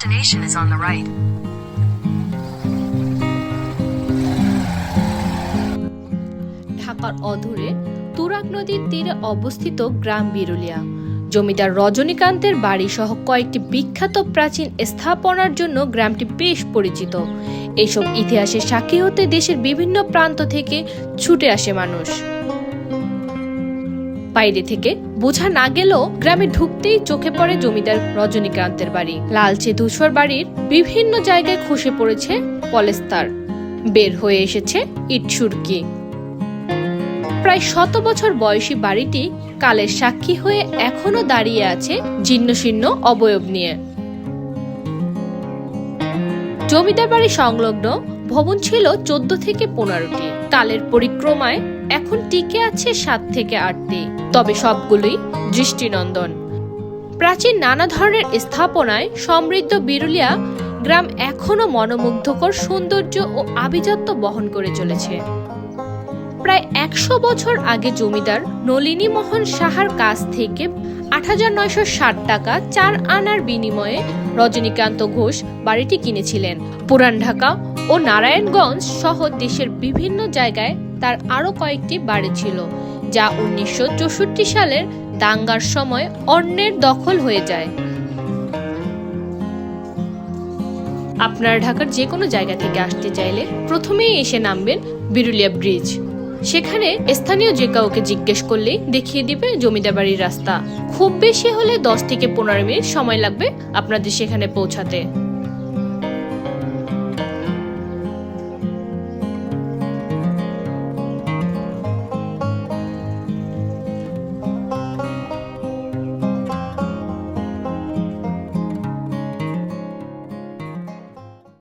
Destination is on the right. ঢাকার অদূরে তুরাগ নদীর তীরে অবস্থিত গ্রাম বিরুলিয়া। জমিদার রজনীকান্তের বাড়ি সহ কয়েকটি বিখ্যাত প্রাচীন স্থাপনার জন্য গ্রামটি বেশ পরিচিত। এইসব ইতিহাসের সাক্ষী হতে দেশের বিভিন্ন প্রান্ত থেকে ছুটে আসে মানুষ। বাইরে থেকে বোঝা না গেলেও গ্রামে ঢুকতেই চোখে পড়ে জমিদার রজনীকান্তের বাড়ি। লালচে ধূসর বাড়ির বিভিন্ন জায়গায় খসে পড়েছে পলেস্তার। বের হয়ে এসেছে ইট সুরকি। প্রায় শত বছর বয়সী বাড়িটি কালের সাক্ষী হয়ে এখনও দাঁড়িয়ে আছে জীর্ণশীর্ণ অবয়ব নিয়ে। জমিদার বাড়ি সংলগ্ন ভবন ছিল চোদ্দ থেকে পনেরোটি। কালের পরিক্রমায় এখন টিকে আছে সাত থেকে আটটি। তবে সবগুলোই দৃষ্টিনন্দন। প্রাচীন নানা ধরনের স্থাপনায় সমৃদ্ধ বিরুলিয়া গ্রাম এখনও মনোমুগ্ধকর সৌন্দর্য ও আভিজাত্য বহন করে চলেছে। প্রায় একশো বছর আগে জমিদার নলিনী মোহন সাহার কাছ থেকে আট হাজার নয়শো ষাট টাকা চার আনার বিনিময়ে রজনীকান্ত ঘোষ বাড়িটি কিনেছিলেন। পুরান ঢাকা ও নারায়ণগঞ্জ সহ দেশের বিভিন্ন জায়গায় তার আরও কয়েকটি বাড়ি ছিল, যা উনিশশো চৌষট্টি সালের দাঙ্গার সময় অন্যের দখল হয়ে যায়। আপনারা ঢাকার যে কোনো জায়গা থেকে আসতে চাইলে প্রথমেই এসে নামবেন বিরুলিয়া ব্রিজ। সেখানে স্থানীয় যে কাউকে জিজ্ঞেস করলেই দেখিয়ে দিবে জমিদার বাড়ির রাস্তা। খুব বেশি হলে দশ থেকে পনেরো মিনিট সময় লাগবে আপনাদের সেখানে পৌঁছাতে।